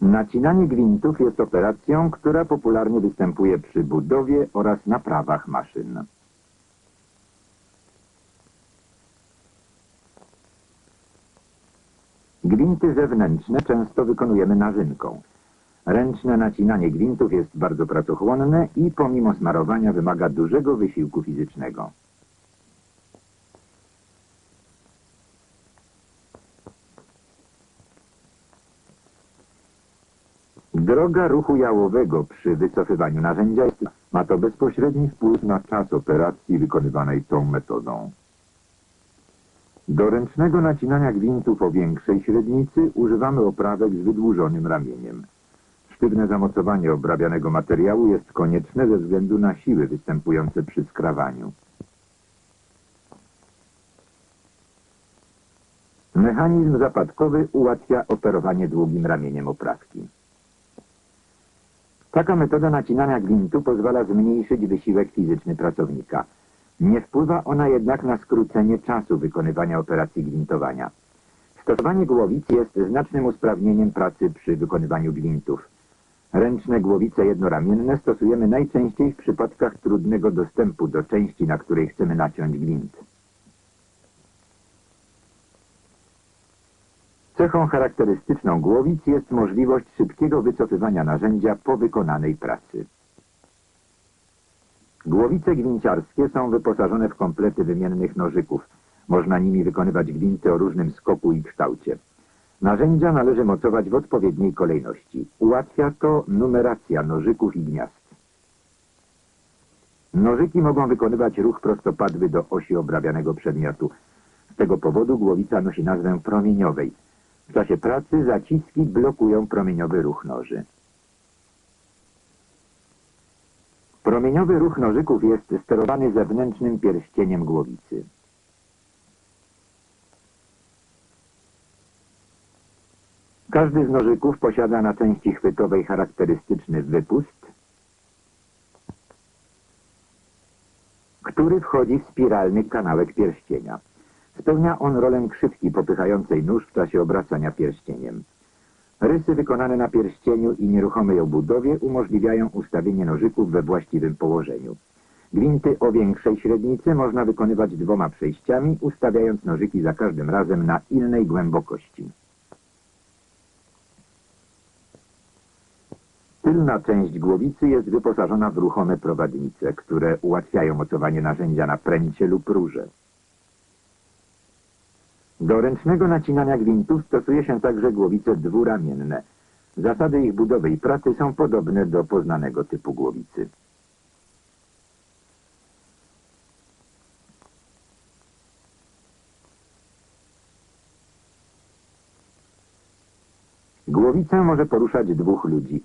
Nacinanie gwintów jest operacją, która popularnie występuje przy budowie oraz naprawach maszyn. Gwinty zewnętrzne często wykonujemy narzynką. Ręczne nacinanie gwintów jest bardzo pracochłonne i pomimo smarowania wymaga dużego wysiłku fizycznego. Droga ruchu jałowego przy wycofywaniu narzędzia ma to bezpośredni wpływ na czas operacji wykonywanej tą metodą. Do ręcznego nacinania gwintów o większej średnicy używamy oprawek z wydłużonym ramieniem. Sztywne zamocowanie obrabianego materiału jest konieczne ze względu na siły występujące przy skrawaniu. Mechanizm zapadkowy ułatwia operowanie długim ramieniem oprawki. Taka metoda nacinania gwintu pozwala zmniejszyć wysiłek fizyczny pracownika. Nie wpływa ona jednak na skrócenie czasu wykonywania operacji gwintowania. Stosowanie głowic jest znacznym usprawnieniem pracy przy wykonywaniu gwintów. Ręczne głowice jednoramienne stosujemy najczęściej w przypadkach trudnego dostępu do części, na której chcemy naciąć gwint. Cechą charakterystyczną głowic jest możliwość szybkiego wycofywania narzędzia po wykonanej pracy. Głowice gwinciarskie są wyposażone w komplety wymiennych nożyków. Można nimi wykonywać gwinty o różnym skoku i kształcie. Narzędzia należy mocować w odpowiedniej kolejności. Ułatwia to numeracja nożyków i gniazd. Nożyki mogą wykonywać ruch prostopadły do osi obrabianego przedmiotu. Z tego powodu głowica nosi nazwę promieniowej. W czasie pracy zaciski blokują promieniowy ruch noży. Promieniowy ruch nożyków jest sterowany zewnętrznym pierścieniem głowicy. Każdy z nożyków posiada na części chwytowej charakterystyczny wypust, który wchodzi w spiralny kanałek pierścienia. Spełnia on rolę krzywki popychającej nóż w czasie obracania pierścieniem. Rysy wykonane na pierścieniu i nieruchomej obudowie umożliwiają ustawienie nożyków we właściwym położeniu. Gwinty o większej średnicy można wykonywać dwoma przejściami, ustawiając nożyki za każdym razem na innej głębokości. Tylna część głowicy jest wyposażona w ruchome prowadnice, które ułatwiają mocowanie narzędzia na pręcie lub rurze. Do ręcznego nacinania gwintów stosuje się także głowice dwuramienne. Zasady ich budowy i pracy są podobne do poznanego typu głowicy. Głowicę może poruszać dwóch ludzi.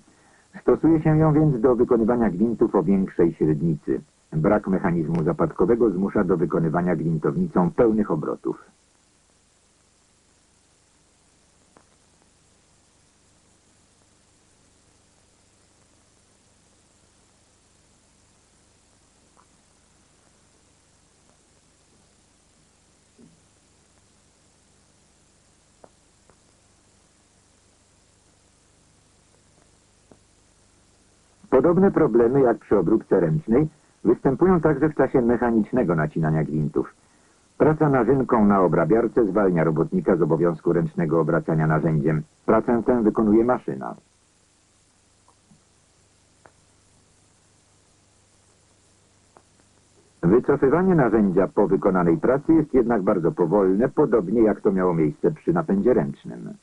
Stosuje się ją więc do wykonywania gwintów o większej średnicy. Brak mechanizmu zapadkowego zmusza do wykonywania gwintownicą pełnych obrotów. Podobne problemy jak przy obróbce ręcznej występują także w czasie mechanicznego nacinania gwintów. Praca narzynką na obrabiarce zwalnia robotnika z obowiązku ręcznego obracania narzędziem. Pracę tę wykonuje maszyna. Wycofywanie narzędzia po wykonanej pracy jest jednak bardzo powolne, podobnie jak to miało miejsce przy napędzie ręcznym.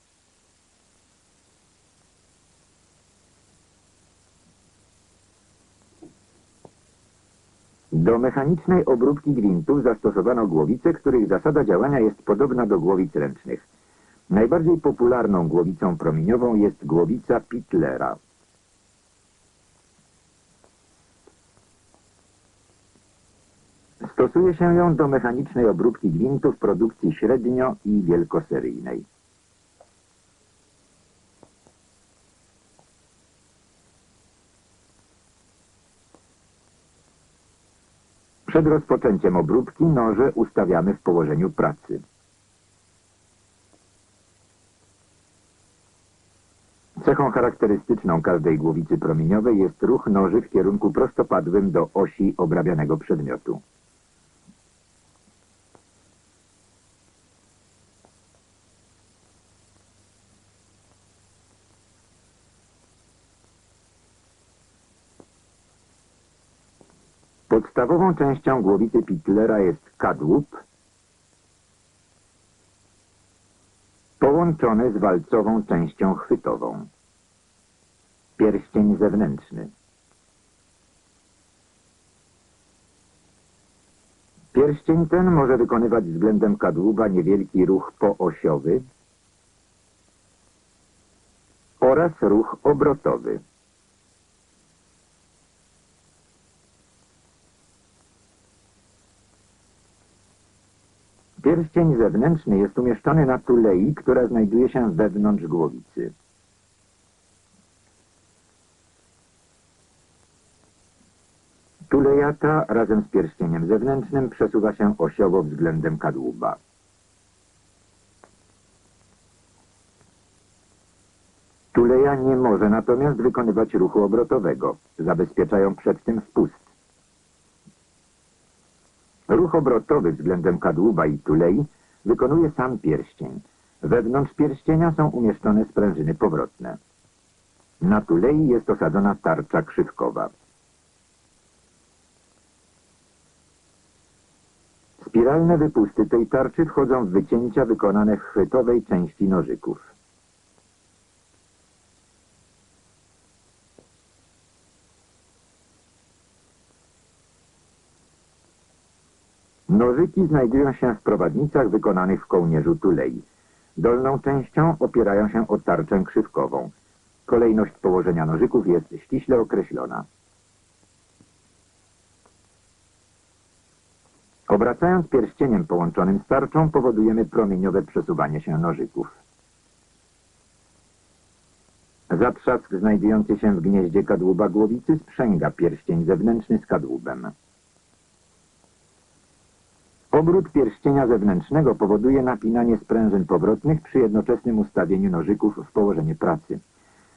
Do mechanicznej obróbki gwintów zastosowano głowice, których zasada działania jest podobna do głowic ręcznych. Najbardziej popularną głowicą promieniową jest głowica Pitlera. Stosuje się ją do mechanicznej obróbki gwintów produkcji średnio i wielkoseryjnej. Przed rozpoczęciem obróbki noże ustawiamy w położeniu pracy. Cechą charakterystyczną każdej głowicy promieniowej jest ruch noży w kierunku prostopadłym do osi obrabianego przedmiotu. Podstawową częścią głowicy Pitlera jest kadłub, połączony z walcową częścią chwytową. Pierścień zewnętrzny. Pierścień ten może wykonywać względem kadłuba niewielki ruch poosiowy oraz ruch obrotowy. Pierścień zewnętrzny jest umieszczony na tulei, która znajduje się wewnątrz głowicy. Tuleja ta razem z pierścieniem zewnętrznym przesuwa się osiowo względem kadłuba. Tuleja nie może natomiast wykonywać ruchu obrotowego. Zabezpieczają przed tym wpust. Ruch obrotowy względem kadłuba i tulei wykonuje sam pierścień. Wewnątrz pierścienia są umieszczone sprężyny powrotne. Na tulei jest osadzona tarcza krzywkowa. Spiralne wypusty tej tarczy wchodzą w wycięcia wykonane w chwytowej części nożyków. Nożyki znajdują się w prowadnicach wykonanych w kołnierzu tulei. Dolną częścią opierają się o tarczę krzywkową. Kolejność położenia nożyków jest ściśle określona. Obracając pierścieniem połączonym z tarczą powodujemy promieniowe przesuwanie się nożyków. Zatrzask znajdujący się w gnieździe kadłuba głowicy sprzęga pierścień zewnętrzny z kadłubem. Obrót pierścienia zewnętrznego powoduje napinanie sprężyn powrotnych przy jednoczesnym ustawieniu nożyków w położenie pracy.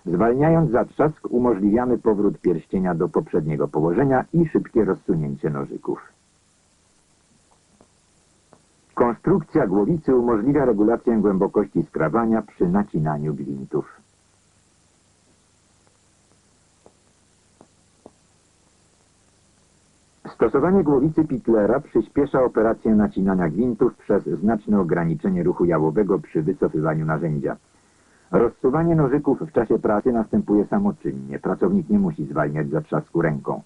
Zwalniając zatrzask umożliwiamy powrót pierścienia do poprzedniego położenia i szybkie rozsunięcie nożyków. Konstrukcja głowicy umożliwia regulację głębokości skrawania przy nacinaniu gwintów. Stosowanie głowicy Pitlera przyspiesza operację nacinania gwintów przez znaczne ograniczenie ruchu jałowego przy wycofywaniu narzędzia. Rozsuwanie nożyków w czasie pracy następuje samoczynnie. Pracownik nie musi zwalniać zatrzasku ręką.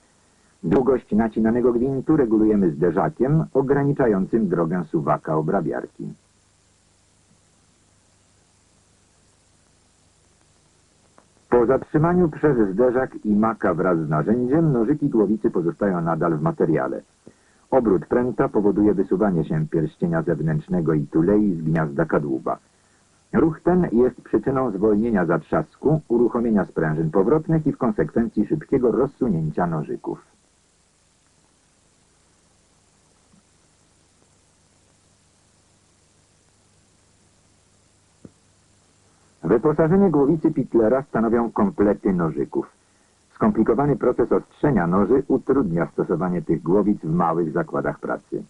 Długość nacinanego gwintu regulujemy zderzakiem ograniczającym drogę suwaka obrabiarki. Po zatrzymaniu przez zderzak i maka wraz z narzędziem nożyki głowicy pozostają nadal w materiale. Obrót pręta powoduje wysuwanie się pierścienia zewnętrznego i tulei z gniazda kadłuba. Ruch ten jest przyczyną zwolnienia zatrzasku, uruchomienia sprężyn powrotnych i w konsekwencji szybkiego rozsunięcia nożyków. Wyposażenie głowicy Pitlera stanowią komplety nożyków. Skomplikowany proces ostrzenia noży utrudnia stosowanie tych głowic w małych zakładach pracy.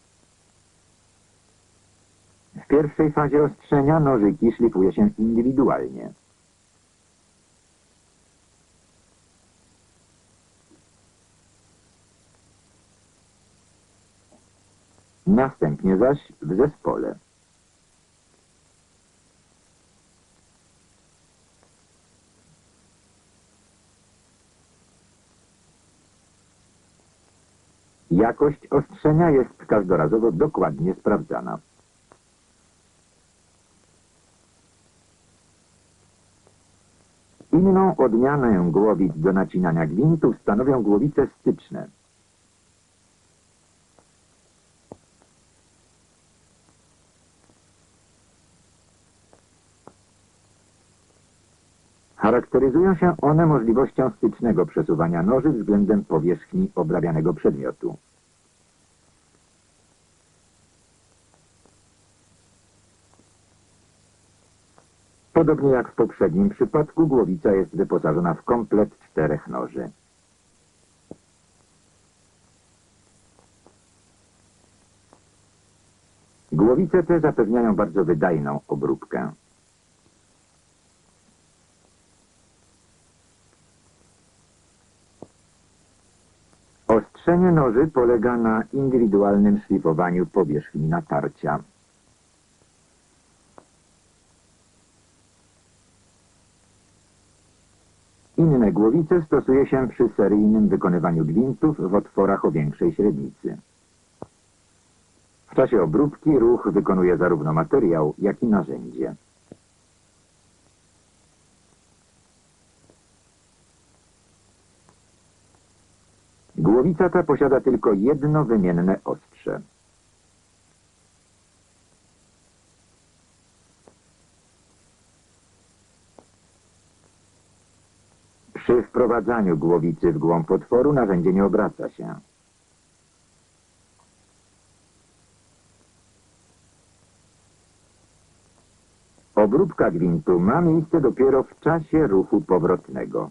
W pierwszej fazie ostrzenia nożyki szlifuje się indywidualnie. Następnie zaś w zespole. Jakość ostrzenia jest każdorazowo dokładnie sprawdzana. Inną odmianę głowic do nacinania gwintów stanowią głowice styczne. Charakteryzują się one możliwością stycznego przesuwania noży względem powierzchni obrabianego przedmiotu. Podobnie jak w poprzednim przypadku, głowica jest wyposażona w komplet czterech noży. Głowice te zapewniają bardzo wydajną obróbkę. Ostrzenie noży polega na indywidualnym szlifowaniu powierzchni natarcia. Inne głowice stosuje się przy seryjnym wykonywaniu gwintów w otworach o większej średnicy. W czasie obróbki ruch wykonuje zarówno materiał, jak i narzędzie. Głowica ta posiada tylko jedno wymienne ostrze. Przy wprowadzaniu głowicy w głąb otworu narzędzie nie obraca się. Obróbka gwintu ma miejsce dopiero w czasie ruchu powrotnego.